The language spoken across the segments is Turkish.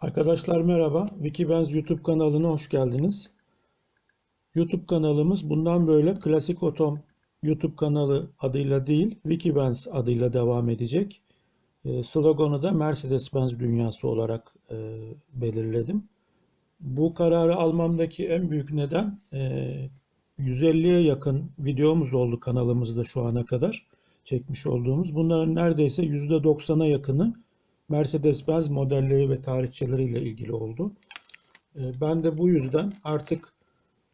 Arkadaşlar merhaba. Wikibenz YouTube kanalına hoş geldiniz. YouTube kanalımız bundan böyle Klasik Otom YouTube kanalı adıyla değil, Wikibenz adıyla devam edecek. E, sloganı da Mercedes-Benz dünyası olarak e, belirledim. Bu kararı almamdaki en büyük neden e, 150'ye yakın videomuz oldu kanalımızda şu ana kadar çekmiş olduğumuz. Bunların neredeyse %90'a yakını Mercedes-Benz modelleri ve tarihçeleriyle ilgili oldu. E, ben de bu yüzden artık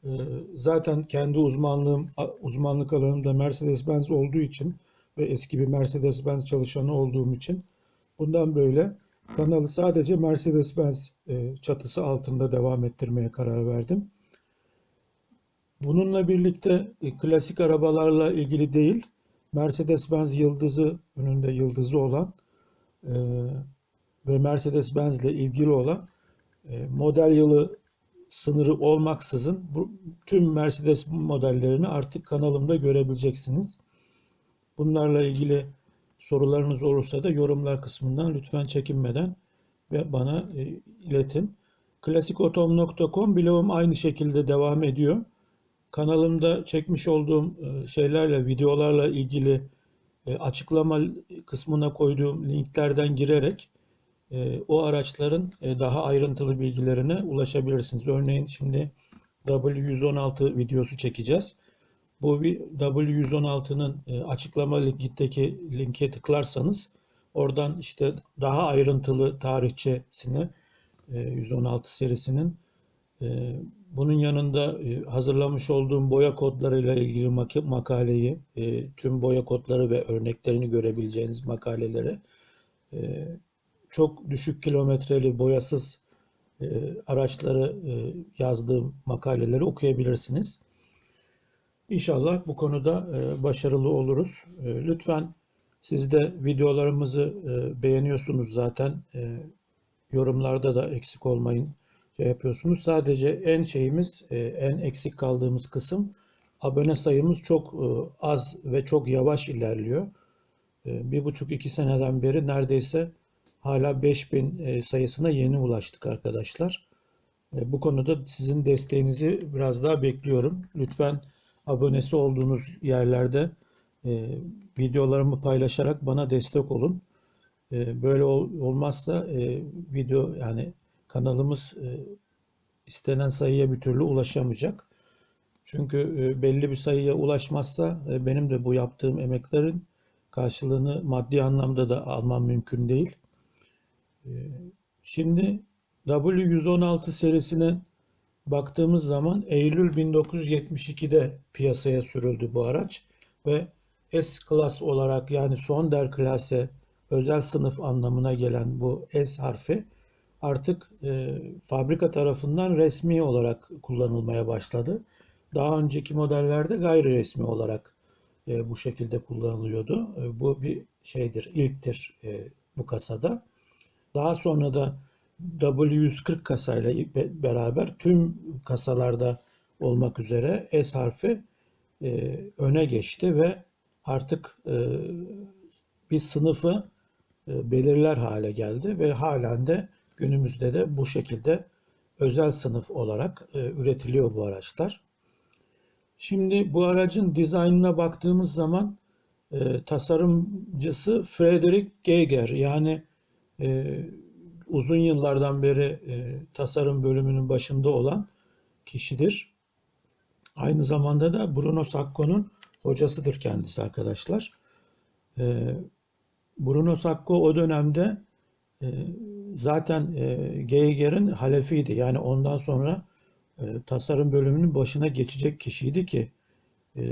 e, zaten kendi uzmanlığım uzmanlık alanım da Mercedes-Benz olduğu için ve eski bir Mercedes-Benz çalışanı olduğum için bundan böyle kanalı sadece Mercedes-Benz e, çatısı altında devam ettirmeye karar verdim. Bununla birlikte klasik arabalarla ilgili değil, Mercedes-Benz yıldızı önünde yıldızı olan e, ve Mercedes-Benz ile ilgili olan e, model yılı sınırı olmaksızın tüm Mercedes modellerini artık kanalımda görebileceksiniz. Bunlarla ilgili sorularınız olursa da yorumlar kısmından lütfen çekinmeden ve bana e, iletin. Klasikotom.com blogum aynı şekilde devam ediyor. Kanalımda çekmiş olduğum şeylerle, videolarla ilgili e, açıklama kısmına koyduğum linklerden girerek e, o araçların e, daha ayrıntılı bilgilerine ulaşabilirsiniz. Örneğin şimdi W116 videosu çekeceğiz. Bu W116'nın açıklama linkindeki linke tıklarsanız oradan işte daha ayrıntılı tarihçesini 116 serisinin bunun yanında e, hazırlamış olduğum boya kodlarıyla ilgili makaleyi, e, tüm boya kodları ve örneklerini görebileceğiniz makaleleri e, çok düşük kilometreli boyasız araçları yazdığım makaleleri okuyabilirsiniz. İnşallah bu konuda başarılı oluruz. Lütfen siz de videolarımızı beğeniyorsunuz zaten. Yorumlarda da eksik olmayın şey yapıyorsunuz. Sadece en şeyimiz, e, en eksik kaldığımız kısım abone sayımız çok e, az ve çok yavaş ilerliyor. E, bir buçuk iki seneden beri neredeyse hala 5000 sayısına yeni ulaştık arkadaşlar. Bu konuda sizin desteğinizi biraz daha bekliyorum. Lütfen abonesi olduğunuz yerlerde videolarımı paylaşarak bana destek olun. Böyle olmazsa video yani kanalımız e, istenen sayıya bir türlü ulaşamayacak. Çünkü e, belli bir sayıya ulaşmazsa e, benim de bu yaptığım emeklerin karşılığını maddi anlamda da almam mümkün değil. Şimdi W116 serisine baktığımız zaman Eylül 1972'de piyasaya sürüldü bu araç ve S-Class olarak yani son der klase özel sınıf anlamına gelen bu S harfi artık e, fabrika tarafından resmi olarak kullanılmaya başladı. Daha önceki modellerde gayri resmi olarak e, bu şekilde kullanılıyordu. E, bu bir şeydir, ilktir e, bu kasada. Daha sonra da W140 kasayla beraber tüm kasalarda olmak üzere S harfi e, öne geçti ve artık e, bir sınıfı e, belirler hale geldi ve halen de Günümüzde de bu şekilde özel sınıf olarak e, üretiliyor bu araçlar. Şimdi bu aracın dizaynına baktığımız zaman e, tasarımcısı Frederick Geiger yani e, uzun yıllardan beri e, tasarım bölümünün başında olan kişidir. Aynı zamanda da Bruno Sacco'nun hocasıdır kendisi arkadaşlar. E, Bruno Sacco o dönemde e, zaten e, Geiger'in halefiydi. Yani ondan sonra e, tasarım bölümünün başına geçecek kişiydi ki e,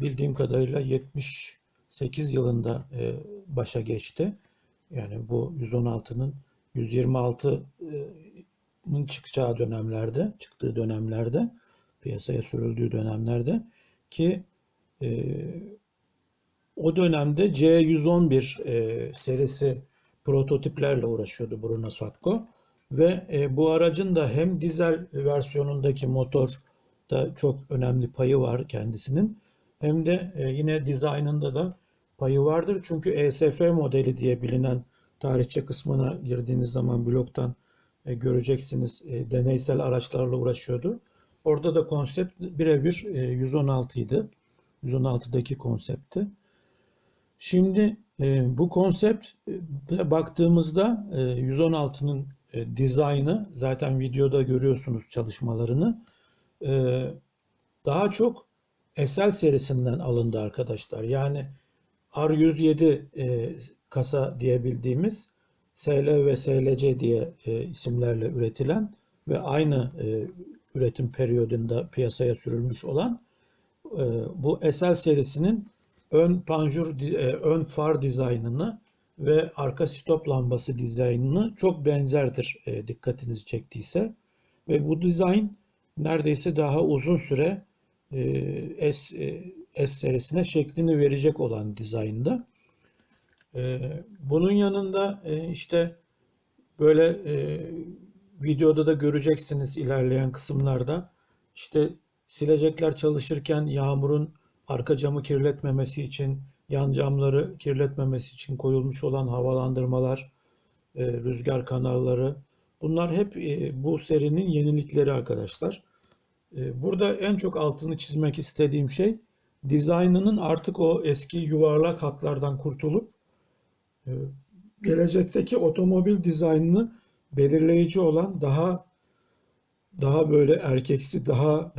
bildiğim kadarıyla 78 yılında e, başa geçti. Yani bu 116'nın 126'nın çıkacağı dönemlerde, çıktığı dönemlerde, piyasaya sürüldüğü dönemlerde ki o dönemde C111 e, serisi prototiplerle uğraşıyordu Bruno Sacco. Ve e, bu aracın da hem dizel versiyonundaki motor da çok önemli payı var kendisinin. Hem de e, yine dizaynında da payı vardır. Çünkü ESF modeli diye bilinen tarihçe kısmına girdiğiniz zaman bloktan e, göreceksiniz e, deneysel araçlarla uğraşıyordu. Orada da konsept birebir e, 116 idi. 116'daki konsepti. Şimdi e, bu konsept e, baktığımızda e, 116'nın e, dizaynı zaten videoda görüyorsunuz çalışmalarını. E, daha çok SL serisinden alındı arkadaşlar. Yani R107 e, kasa diyebildiğimiz SL ve SLC diye e, isimlerle üretilen ve aynı e, üretim periyodunda piyasaya sürülmüş olan e, bu SL serisinin ön panjur, e, ön far dizaynını ve arka stop lambası dizaynını çok benzerdir e, dikkatinizi çektiyse. Ve bu dizayn neredeyse daha uzun süre e, S, S serisine şeklini verecek olan dizaynda. E, bunun yanında işte böyle videoda da göreceksiniz ilerleyen kısımlarda işte silecekler çalışırken yağmurun arka camı kirletmemesi için, yan camları kirletmemesi için koyulmuş olan havalandırmalar, e, rüzgar kanalları bunlar hep e, bu serinin yenilikleri arkadaşlar. E, burada en çok altını çizmek istediğim şey dizaynının artık o eski yuvarlak hatlardan kurtulup gelecekteki otomobil dizaynını belirleyici olan daha daha böyle erkeksi, daha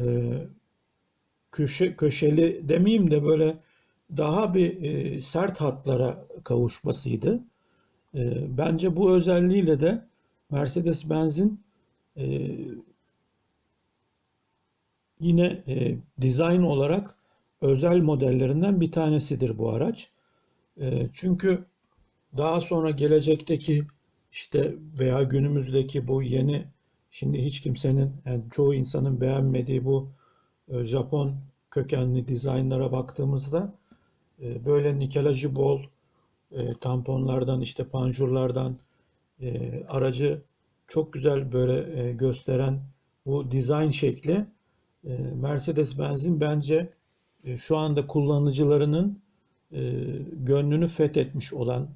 köşe köşeli demeyeyim de böyle daha bir e, sert hatlara kavuşmasıydı. E, bence bu özelliğiyle de Mercedes-Benz'in e, yine e, dizayn olarak özel modellerinden bir tanesidir bu araç. E, çünkü daha sonra gelecekteki işte veya günümüzdeki bu yeni şimdi hiç kimsenin yani çoğu insanın beğenmediği bu Japon kökenli dizaynlara baktığımızda e, böyle nikelajı bol e, tamponlardan işte panjurlardan aracı çok güzel böyle gösteren bu dizayn şekli Mercedes-Benz'in bence şu anda kullanıcılarının gönlünü fethetmiş olan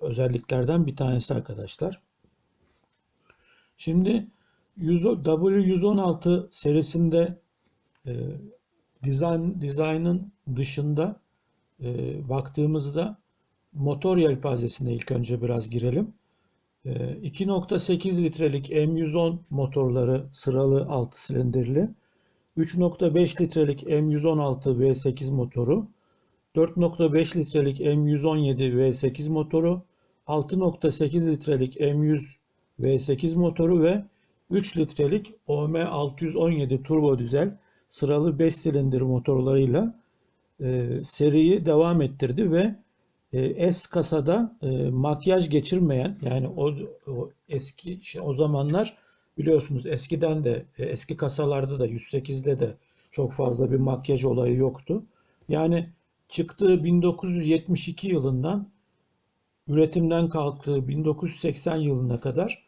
özelliklerden bir tanesi arkadaşlar. Şimdi W116 serisinde e, dizayn, dizaynın dışında e, baktığımızda motor yelpazesine ilk önce biraz girelim. E, 2.8 litrelik M110 motorları sıralı 6 silindirli, 3.5 litrelik M116 V8 motoru, 4.5 litrelik M117 V8 motoru, 6.8 litrelik M100 V8 motoru ve 3 litrelik OM617 turbo dizel sıralı 5 silindir motorlarıyla e, seriyi devam ettirdi ve e, S kasada e, makyaj geçirmeyen yani o, o eski şey, o zamanlar biliyorsunuz eskiden de e, eski kasalarda da 108'de de çok fazla bir makyaj olayı yoktu. Yani çıktığı 1972 yılından üretimden kalktığı 1980 yılına kadar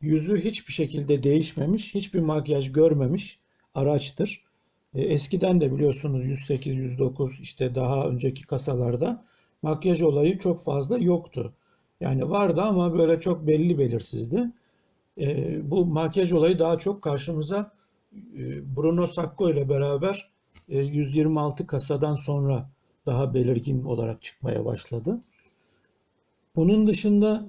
yüzü hiçbir şekilde değişmemiş, hiçbir makyaj görmemiş araçtır. E, eskiden de biliyorsunuz 108, 109 işte daha önceki kasalarda makyaj olayı çok fazla yoktu. Yani vardı ama böyle çok belli belirsizdi. E, bu makyaj olayı daha çok karşımıza e, Bruno Sacco ile beraber 126 kasadan sonra daha belirgin olarak çıkmaya başladı. Bunun dışında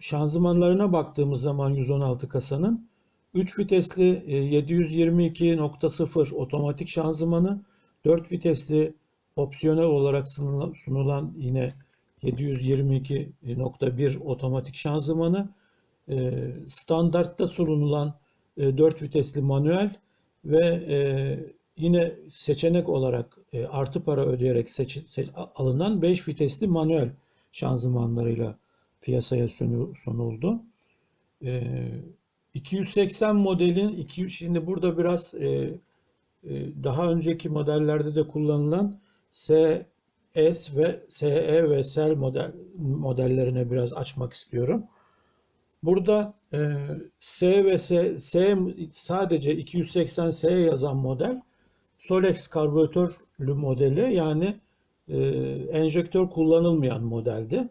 şanzımanlarına baktığımız zaman 116 kasanın 3 vitesli 722.0 e, otomatik şanzımanı, 4 vitesli opsiyonel olarak sunulan yine 722.1 otomatik şanzımanı, e, standartta sunulan 4 e, vitesli manuel ve yine seçenek olarak artı para ödeyerek alınan 5 vitesli manuel şanzımanlarıyla piyasaya sunuldu. 280 modelin 200 şimdi burada biraz e, e, daha önceki modellerde de kullanılan S, S ve SE ve SL model modellerine biraz açmak istiyorum. Burada e, S ve S, S sadece 280 S yazan model Solex karbüratörlü modeli yani e, enjektör kullanılmayan modeldi.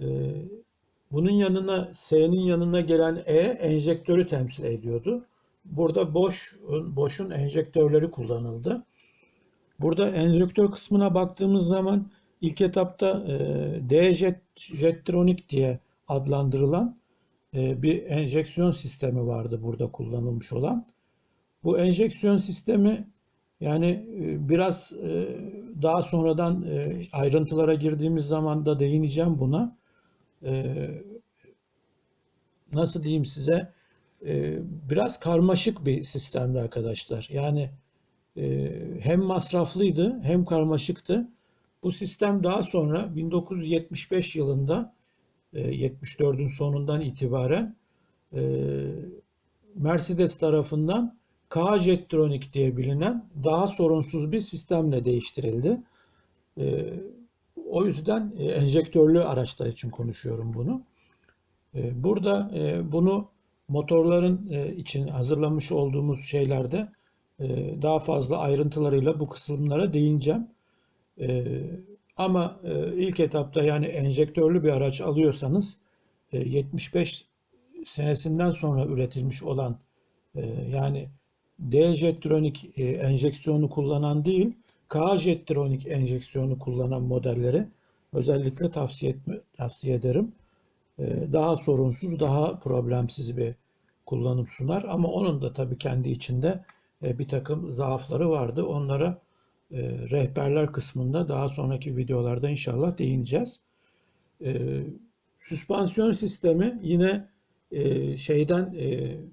E, Bunun yanına S'nin yanına gelen E enjektörü temsil ediyordu. Burada boş boşun enjektörleri kullanıldı. Burada enjektör kısmına baktığımız zaman ilk etapta e, D-Jetronic diye adlandırılan e, bir enjeksiyon sistemi vardı burada kullanılmış olan. Bu enjeksiyon sistemi yani e, biraz e, daha sonradan e, ayrıntılara girdiğimiz zaman da değineceğim buna. Nasıl diyeyim size? Biraz karmaşık bir sistemdi arkadaşlar. Yani hem masraflıydı hem karmaşıktı. Bu sistem daha sonra 1975 yılında 74'ün sonundan itibaren Mercedes tarafından K-Jetronic diye bilinen daha sorunsuz bir sistemle değiştirildi. E, o yüzden e, enjektörlü araçlar için konuşuyorum bunu. E, burada e, bunu motorların için hazırlamış olduğumuz şeylerde daha fazla ayrıntılarıyla bu kısımlara değineceğim. Ama ilk etapta yani enjektörlü bir araç alıyorsanız e, 75 senesinden sonra üretilmiş olan yani D-jetronik enjeksiyonu kullanan değil, K-jetronik enjeksiyonu kullanan modelleri özellikle tavsiye, etme, tavsiye ederim. E, daha sorunsuz, daha problemsiz bir kullanım sunar. Ama onun da tabii kendi içinde e, bir takım zaafları vardı. Onlara rehberler kısmında daha sonraki videolarda inşallah değineceğiz. Süspansiyon sistemi yine şeyden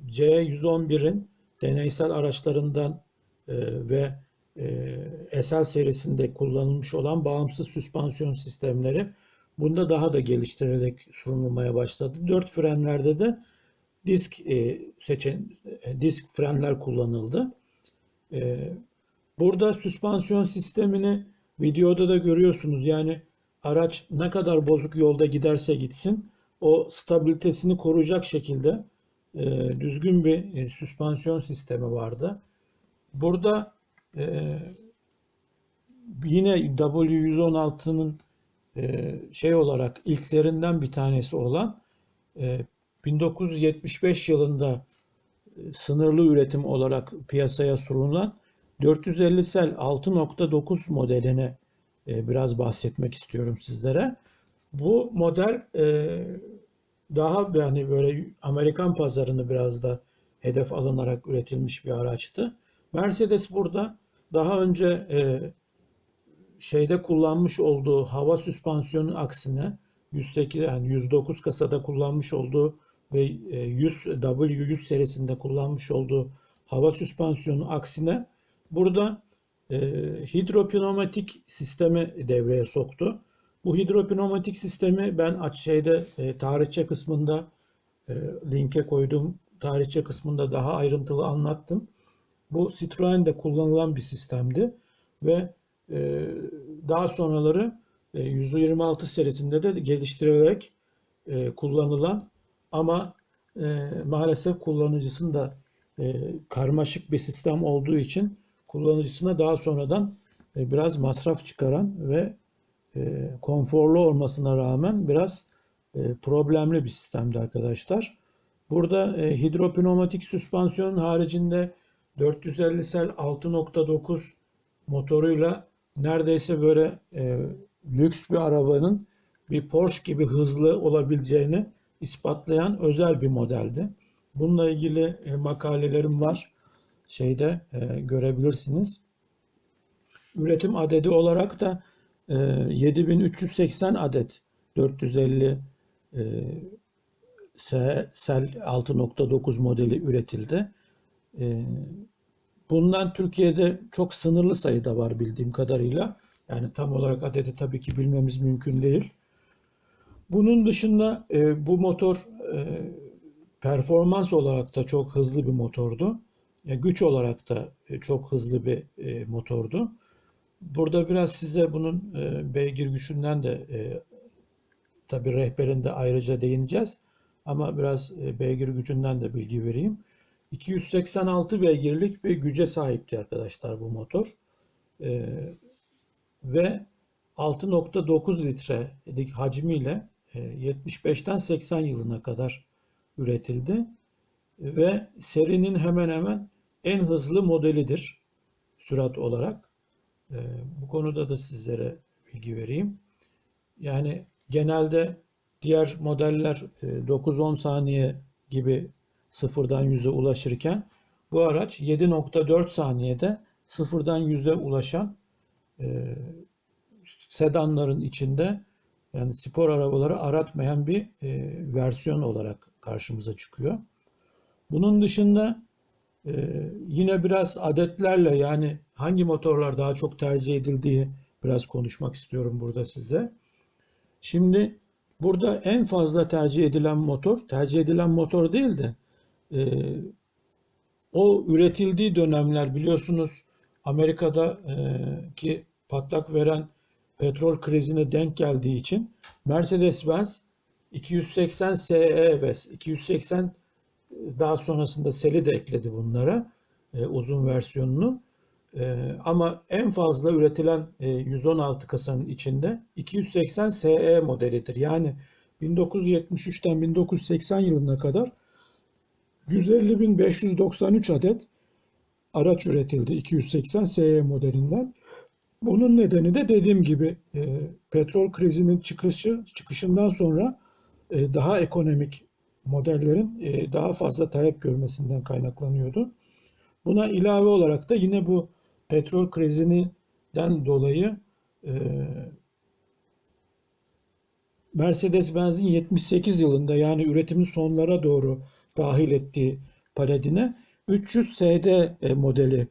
C111'in deneysel araçlarından e, ve e, SL serisinde kullanılmış olan bağımsız süspansiyon sistemleri bunda daha da geliştirilerek sunulmaya başladı. Dört frenlerde de disk e, seçen e, disk frenler kullanıldı. E, burada süspansiyon sistemini videoda da görüyorsunuz. Yani araç ne kadar bozuk yolda giderse gitsin o stabilitesini koruyacak şekilde e, düzgün bir süspansiyon sistemi vardı. Burada e, yine W116'nın e, şey olarak ilklerinden bir tanesi olan e, 1975 yılında e, sınırlı üretim olarak piyasaya sunulan 450 sel 6.9 modelini e, biraz bahsetmek istiyorum sizlere. Bu model e, daha yani böyle Amerikan pazarını biraz da hedef alınarak üretilmiş bir araçtı. Mercedes burada daha önce e, şeyde kullanmış olduğu hava süspansiyonu aksine 108 yani 109 kasada kullanmış olduğu ve 100 e, W100 serisinde kullanmış olduğu hava süspansiyonu aksine burada e, hidropneumatik sistemi devreye soktu. Bu hidropneumatik sistemi ben aç şeyde e, tarihçe kısmında e, linke koyduğum tarihçe kısmında daha ayrıntılı anlattım. Bu Citroen'de kullanılan bir sistemdi ve e, daha sonraları e, 126 serisinde de geliştirilerek e, kullanılan ama e, maalesef kullanıcısında e, karmaşık bir sistem olduğu için kullanıcısına daha sonradan e, biraz masraf çıkaran ve e, konforlu olmasına rağmen biraz e, problemli bir sistemdi arkadaşlar. Burada e, hidropneumatik süspansiyonun haricinde 450 sel 6.9 motoruyla neredeyse böyle e, lüks bir arabanın bir Porsche gibi hızlı olabileceğini ispatlayan özel bir modeldi. Bununla ilgili e, makalelerim var. Şeyde e, görebilirsiniz. Üretim adedi olarak da 7380 ee, adet 450 e, Sel 6.9 modeli üretildi. Ee, bundan Türkiye'de çok sınırlı sayıda var bildiğim kadarıyla. Yani tam olarak adedi tabii ki bilmemiz mümkün değil. Bunun dışında e, bu motor e, performans olarak da çok hızlı bir motordu. Güç olarak da çok hızlı bir motordu. Burada biraz size bunun e, beygir gücünden de e, tabi rehberinde ayrıca değineceğiz. Ama biraz e, beygir gücünden de bilgi vereyim. 286 beygirlik bir güce sahipti arkadaşlar bu motor. E, ve 6.9 litrelik hacmiyle e, 75'ten 80 yılına kadar üretildi ve serinin hemen hemen en hızlı modelidir sürat olarak. E, bu konuda da sizlere bilgi vereyim. Yani genelde diğer modeller 9-10 e, saniye gibi sıfırdan 100'e ulaşırken bu araç 7.4 saniyede sıfırdan 100'e ulaşan e, sedanların içinde yani spor arabaları aratmayan bir e, versiyon olarak karşımıza çıkıyor. Bunun dışında e, yine biraz adetlerle yani hangi motorlar daha çok tercih edildiği biraz konuşmak istiyorum burada size. Şimdi burada en fazla tercih edilen motor, tercih edilen motor değil de o üretildiği dönemler biliyorsunuz Amerika'da e, patlak veren petrol krizine denk geldiği için Mercedes-Benz 280 SE ve 280 daha sonrasında Sel'i de ekledi bunlara e, uzun versiyonunu. E, ama en fazla üretilen e, 116 kasanın içinde 280 SE modelidir. Yani 1973'ten 1980 yılına kadar 150.593 adet araç üretildi 280 SE modelinden. Bunun nedeni de dediğim gibi e, petrol krizinin çıkışı çıkışından sonra e, daha ekonomik modellerin e, daha fazla talep görmesinden kaynaklanıyordu. Buna ilave olarak da yine bu petrol krizinden dolayı e, Mercedes-Benz'in 78 yılında yani üretimin sonlara doğru dahil ettiği paletine 300 SD e, modeli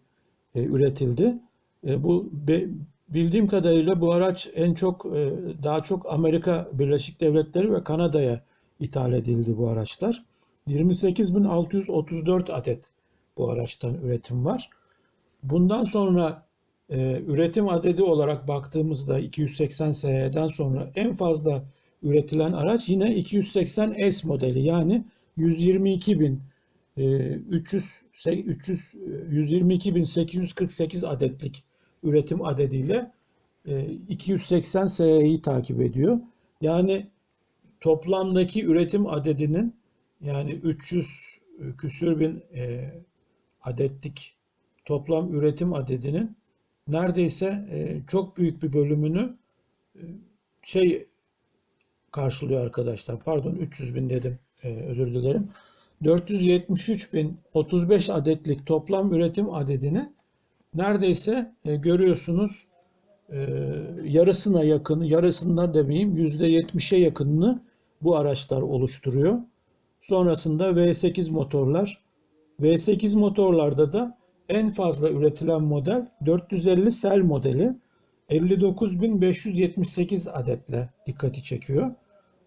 e, üretildi. E, bu bildiğim kadarıyla bu araç en çok daha çok Amerika Birleşik Devletleri ve Kanada'ya ithal edildi bu araçlar. 28.634 adet bu araçtan üretim var. Bundan sonra üretim adedi olarak baktığımızda 280 SE'den sonra en fazla üretilen araç yine 280 S modeli yani 122 bin 300 300 122.848 adetlik üretim adediyle 280 e, SE'yi takip ediyor. Yani toplamdaki üretim adedinin yani 300 küsür bin e, adetlik toplam üretim adedinin neredeyse e, çok büyük bir bölümünü şey karşılıyor arkadaşlar. Pardon 300 bin dedim. Özür dilerim. 473.035 adetlik toplam üretim adedini neredeyse e, görüyorsunuz e, yarısına yakın, yarısında demeyeyim %70'e yakınını bu araçlar oluşturuyor. Sonrasında V8 motorlar. V8 motorlarda da en fazla üretilen model 450 sel modeli 59.578 adetle dikkati çekiyor.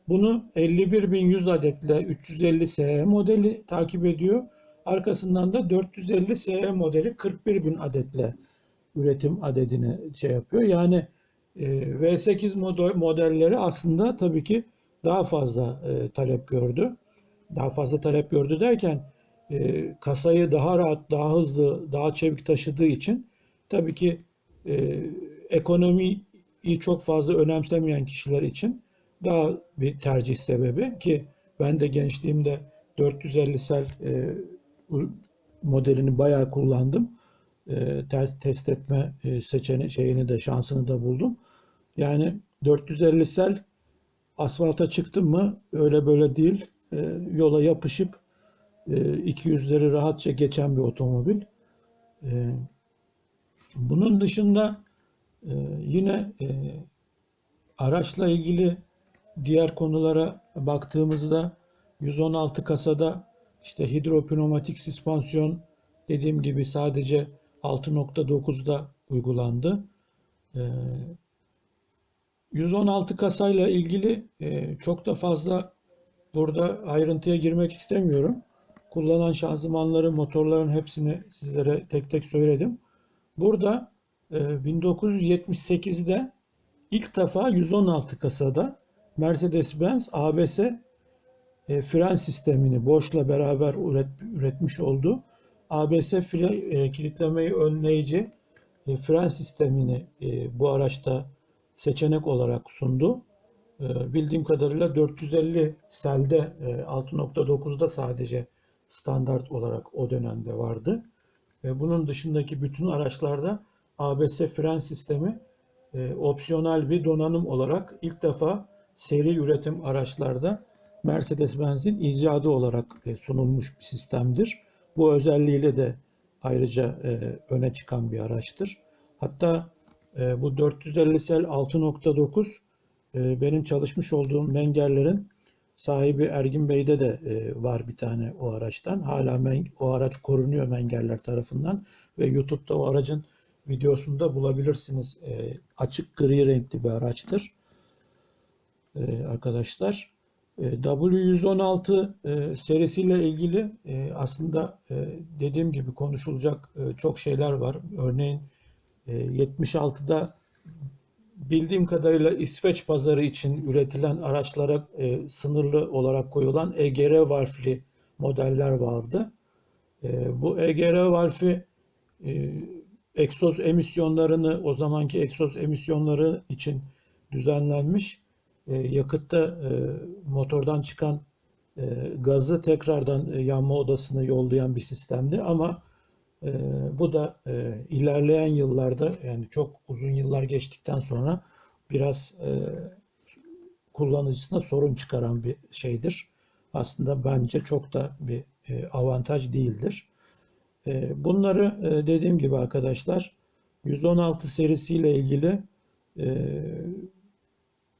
Bunu 51.100 adetle 350 SE modeli takip ediyor. Arkasından da 450 SE modeli 41.000 adetle üretim adedini şey yapıyor. Yani e, V8 modelleri aslında tabii ki daha fazla e, talep gördü. Daha fazla talep gördü derken e, kasayı daha rahat, daha hızlı, daha çevik taşıdığı için tabii ki ekonomiyi çok fazla önemsemeyen kişiler için daha bir tercih sebebi ki ben de gençliğimde 450 sel e, modelini bayağı kullandım. E, test, test etme e, seçeneği şeyini de şansını da buldum. Yani 450 sel asfalta çıktım mı öyle böyle değil. E, yola yapışıp e, 200'leri rahatça geçen bir otomobil. E, bunun dışında e, yine e, araçla ilgili diğer konulara baktığımızda 116 kasada işte hidropneumatik süspansiyon dediğim gibi sadece 6.9'da uygulandı. 116 ee, kasayla ilgili e, çok da fazla burada ayrıntıya girmek istemiyorum. Kullanan şanzımanları, motorların hepsini sizlere tek tek söyledim. Burada 1978'de e, ilk defa 116 kasada Mercedes-Benz ABS e, fren sistemini Bosch'la beraber üret, üretmiş oldu. ABS fren, e, kilitlemeyi önleyici e, fren sistemini e, bu araçta seçenek olarak sundu. e, bildiğim kadarıyla 450 selde e, 6.9'da sadece standart olarak o dönemde vardı. Ve bunun dışındaki bütün araçlarda ABS fren sistemi e, opsiyonel bir donanım olarak ilk defa seri üretim araçlarda Mercedes-Benz'in icadı olarak e, sunulmuş bir sistemdir. Bu özelliğiyle de ayrıca e, öne çıkan bir araçtır. Hatta e, bu 450 sel 6.9 e, benim çalışmış olduğum Mengerlerin sahibi Ergin Bey'de de var bir tane o araçtan. Hala o araç korunuyor Mengerler tarafından ve YouTube'da o aracın videosunu da bulabilirsiniz. Açık gri renkli bir araçtır. E, arkadaşlar. E, W116 e, serisiyle ilgili aslında dediğim gibi konuşulacak çok şeyler var. Örneğin e, 76'da bildiğim kadarıyla İsveç pazarı için üretilen araçlara sınırlı olarak koyulan EGR valfli modeller vardı. Bu EGR valfi e, egzoz emisyonlarını o zamanki egzoz emisyonları için düzenlenmiş. E, yakıtta e, motordan çıkan e, gazı tekrardan yanma odasına yollayan bir sistemdi ama bu da ilerleyen yıllarda yani çok uzun yıllar geçtikten sonra biraz kullanıcısına sorun çıkaran bir şeydir. Aslında bence çok da bir avantaj değildir. Bunları dediğim gibi arkadaşlar 116 serisiyle ilgili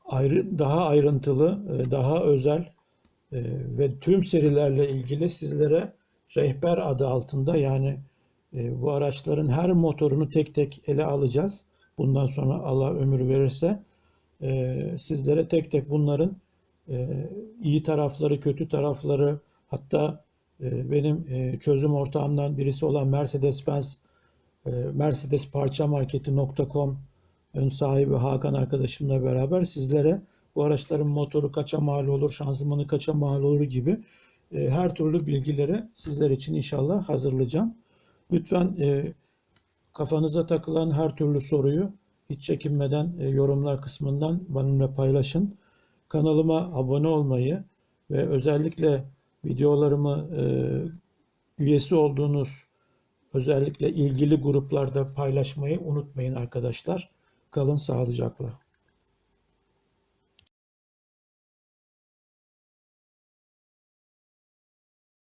ayrı daha ayrıntılı, e, daha özel e, ve tüm serilerle ilgili sizlere rehber adı altında yani e, bu araçların her motorunu tek tek ele alacağız. Bundan sonra Allah ömür verirse sizlere tek tek bunların iyi tarafları, kötü tarafları hatta benim çözüm ortağımdan birisi olan Mercedes-Benz mercedesparçamarketi.com ön sahibi Hakan arkadaşımla beraber sizlere bu araçların motoru kaça mal olur, şanzımanı kaça mal olur gibi e, her türlü bilgileri sizler için inşallah hazırlayacağım. Lütfen e, kafanıza takılan her türlü soruyu hiç çekinmeden e, yorumlar kısmından benimle paylaşın. Kanalıma abone olmayı ve özellikle videolarımı e, üyesi olduğunuz özellikle ilgili gruplarda paylaşmayı unutmayın arkadaşlar. Kalın sağlıcakla.